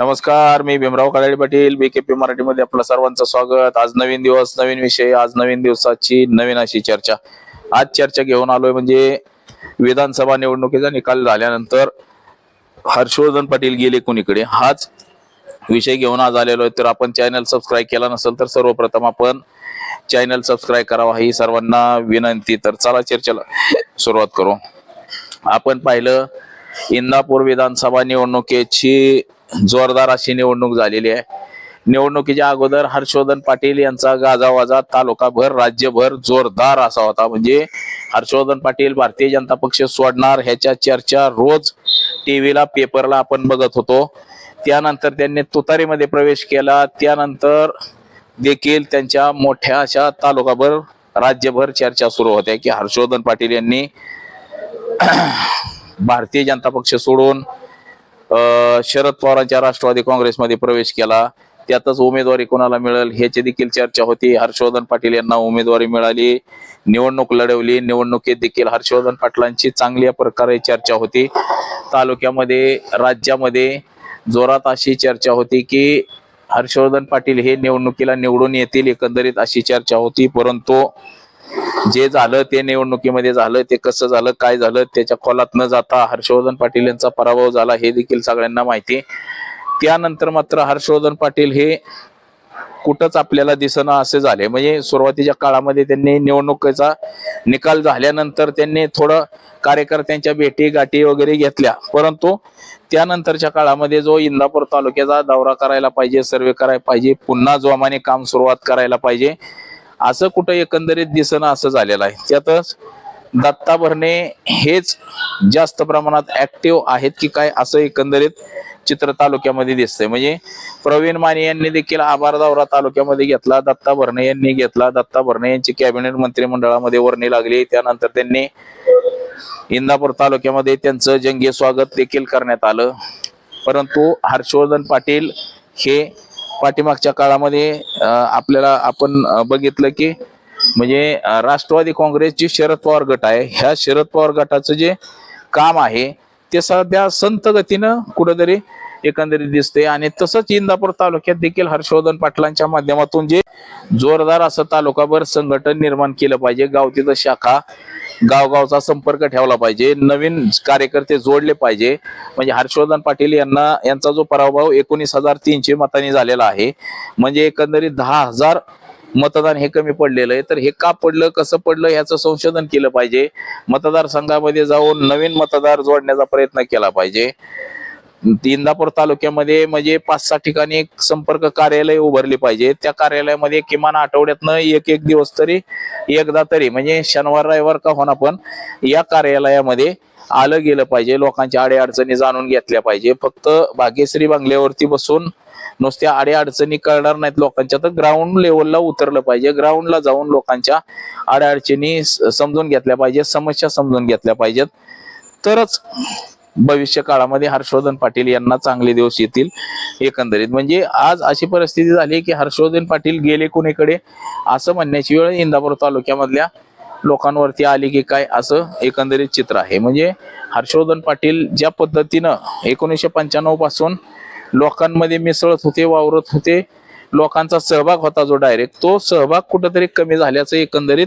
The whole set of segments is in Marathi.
नमस्कार मी भीमराव काळे पाटील बीकेपी मराठीमध्ये आपलं सर्वांचं स्वागत. आज नवीन दिवस नवीन विषय आज नवीन दिवसाची नवीन अशी चर्चा. आज चर्चा घेऊन आलोय म्हणजे विधानसभा निवडणुकीचा निकाल झाल्यानंतर हर्षवर्धन पाटील गेले कुणीकडे? हाच विषय घेऊन आज आलेलो आहे. तर आपण चॅनल सबस्क्राईब केला नसेल तर सर्वप्रथम आपण चॅनल सबस्क्राईब करावा ही सर्वांना विनंती. तर चला चर्चेला सुरुवात करू. आपण पाहिलं इंदापूर विधानसभा निवडणुकीची जोरदार अशी निवडणूक झालेली आहे. निवडणुकीच्या अगोदर हर्षवर्धन पाटील यांचा गाजावाजा तालुकाभर राज्यभर जोरदार असा होता. म्हणजे हर्षवर्धन पाटील भारतीय जनता पक्ष सोडणार ह्याच्या चर्चा रोज टीव्हीला पेपरला आपण बघत होतो. त्यानंतर त्यांनी तुतारीमध्ये प्रवेश केला. त्यानंतर देखील त्यांच्या मोठ्या अशा तालुकाभर राज्यभर चर्चा सुरू होत्या की हर्षवर्धन पाटील यांनी भारतीय जनता पक्ष सोडून शरद पवारांच्या राष्ट्रवादी काँग्रेसमध्ये प्रवेश केला. त्यातच उमेदवारी कोणाला मिळेल ह्याची देखील चर्चा होती. हर्षवर्धन पाटील यांना उमेदवारी मिळाली. निवडणूक लढवली. निवडणुकीत देखील हर्षवर्धन पाटलांची चांगल्या प्रकारे चर्चा होती. तालुक्यामध्ये राज्यामध्ये जोरात अशी चर्चा होती की हर्षवर्धन पाटील हे निवडणुकीला निवडून येतील एकंदरीत अशी चर्चा होती. परंतु जे झालं ते निवडणुकीमध्ये झालं ते कसं झालं काय झालं त्याच्या खोलात न जाता हर्षवर्धन पाटील यांचा पराभव झाला हे देखील सगळ्यांना माहिती आहे. त्यानंतर मात्र हर्षवर्धन पाटील हे कुठंच आपल्याला दिसणं असे झाले म्हणजे सुरुवातीच्या काळामध्ये त्यांनी निवडणुकीचा निकाल झाल्यानंतर त्यांनी थोडं कार्यकर्त्यांच्या भेटी गाठी वगैरे घेतल्या परंतु त्यानंतरच्या काळामध्ये जो इंदापूर तालुक्याचा दौरा करायला पाहिजे सर्वे करायला पाहिजे पुन्हा जोमाने काम सुरुवात करायला पाहिजे असं कुठं एकंदरीत दिसणं असं झालेलं आहे. त्यातच दत्ता भरणे हेच जास्त प्रमाणात ऍक्टिव्ह आहेत की काय असं एकंदरीत चित्र तालुक्यामध्ये दिसतंय. म्हणजे प्रवीण माने यांनी देखील आभार दौरा तालुक्यामध्ये घेतला दत्ता भरणे यांनी घेतला. दत्ता भरणे यांची कॅबिनेट मंत्रिमंडळामध्ये वर्णी लागली. त्यानंतर त्यांनी इंदापूर तालुक्यामध्ये त्यांचं जंगी स्वागत देखील करण्यात आलं. परंतु हर्षवर्धन पाटील हे पाठीमागच्या काळामध्ये आपल्याला आपण बघितलं की म्हणजे राष्ट्रवादी काँग्रेसची शरद पवार गट आहे. ह्या शरद पवार गटाचं जे काम आहे ते सध्या संत गतीनं कुठंतरी एकंदरीत दिसते आणि तसंच इंदापूर तालुक्यात देखील हर्षवर्धन पाटलांच्या माध्यमातून जे जोरदार असं तालुकाभर संघटन निर्माण केलं पाहिजे गावतीत शाखा गावगावचा संपर्क ठेवला पाहिजे. नवीन कार्यकर्ते जोडले पाहिजे. म्हणजे हर्षवर्धन पाटील यांना यांचा जो पराभव एकोणीस हजार तीनशे मतांनी झालेला आहे. म्हणजे एकंदरीत दहा हजार मतदान हे कमी पडलेलं आहे. तर हे का पडलं कसं पडलं ह्याचं संशोधन केलं पाहिजे. मतदारसंघामध्ये जाऊन नवीन मतदार जोडण्याचा प्रयत्न केला पाहिजे. इंदापूर तालुक्यामध्ये म्हणजे पाच सहा ठिकाणी संपर्क कार्यालय उभारली पाहिजे. त्या कार्यालयामध्ये किमान आठवड्यातनं एक एक दिवस तरी एकदा तरी म्हणजे शनिवार रविवार का होणार पण या कार्यालयामध्ये आलं गेलं पाहिजे. लोकांच्या आडे अडचणी जाणून घेतल्या पाहिजे. फक्त भाग्यश्री बंगल्यावरती बसून नुसत्या आडे अडचणी कळणार नाहीत लोकांच्या तर ग्राउंड लेवलला उतरलं पाहिजे. ग्राउंडला जाऊन लोकांच्या आड्या अडचणी समजून घेतल्या पाहिजेत समस्या समजून घेतल्या पाहिजेत. तरच भविष्य काळामध्ये हर्षवर्धन पाटील यांना चांगले दिवस येतील एकंदरीत. म्हणजे आज अशी परिस्थिती झाली की हर्षवर्धन पाटील गेले कुणीकडे? असं म्हणण्याची वेळ इंदापूर तालुक्यामधल्या लोकांवरती आली की काय असं एकंदरीत चित्र आहे. म्हणजे हर्षवर्धन पाटील ज्या पद्धतीनं एकोणीसशे पंच्याण्णवपासून लोकांमध्ये मिसळत होते वावरत होते लोकांचा सहभाग होता जो डायरेक्ट तो सहभाग कुठंतरी कमी झाल्याचं एकंदरीत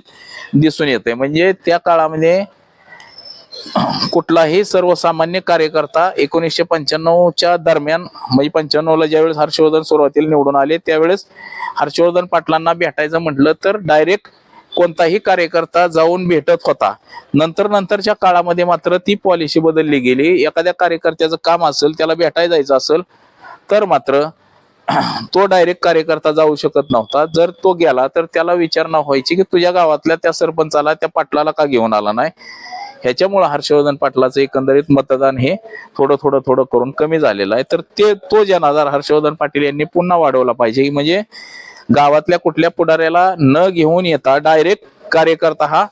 दिसून येते म्हणजे त्या काळामध्ये कुठलाही सर्वसामान्य कार्यकर्ता एकोणीसशे पंच्याण्णवच्या दरम्यान म्हणजे पंच्याण्णवला ज्यावेळेस हर्षवर्धन सुरुवातीला निवडून आले त्यावेळेस हर्षवर्धन पाटलांना भेटायचं म्हटलं तर डायरेक्ट कोणताही कार्यकर्ता जाऊन भेटत होता. नंतर नंतरच्या काळामध्ये मात्र ती पॉलिसी बदलली गेली. एखाद्या कार्यकर्त्याचं काम असेल त्याला भेटायला जायचं असेल तर मात्र तो डायरेक्ट कार्यकर्ता जाऊ शकत नव्हता. जर तो गेला तर त्याला विचारणा व्हायची की तुझ्या गावातल्या त्या सरपंचाला त्या पाटलाला का घेऊन आला नाही? ह्याच्यामुळे हर्षवर्धन पाटलाचं एकंदरीत मतदान हे थोडं थोडं थोडं करून कमी झालेलं आहे. तर ते तो जनाधार हर्षवर्धन पाटील यांनी पुन्हा वाढवला पाहिजे. म्हणजे गावातल्या कुठल्या पुढाऱ्याला न घेऊन येता डायरेक्ट कार्यकर्ता हा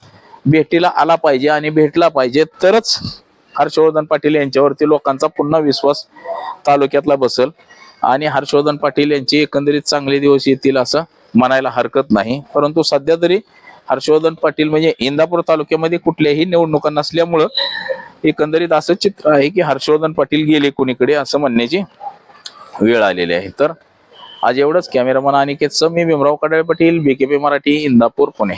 भेटीला आला पाहिजे आणि भेटला पाहिजे. तरच हर्षवर्धन पाटील यांच्यावरती लोकांचा पुन्हा विश्वास तालुक्यातला बसल. आणि हर्षवर्धन पाटील यांची एकंदरीत चांगले दिवस येतील असं म्हणायला हरकत नाही. परंतु सध्या तरी हर्षवर्धन पाटील म्हणजे इंदापूर तालुक्यामध्ये कुठल्याही निवडणुका नसल्यामुळं एकंदरीत असं चित्र आहे की हर्षवर्धन पाटील गेले कुणीकडे असं म्हणण्याची वेळ आलेली आहे. तर आज एवढंच. कॅमेरामन अनिकेत मी भीमराव कडाळे पाटील बीकेपी मराठी इंदापूर पुणे.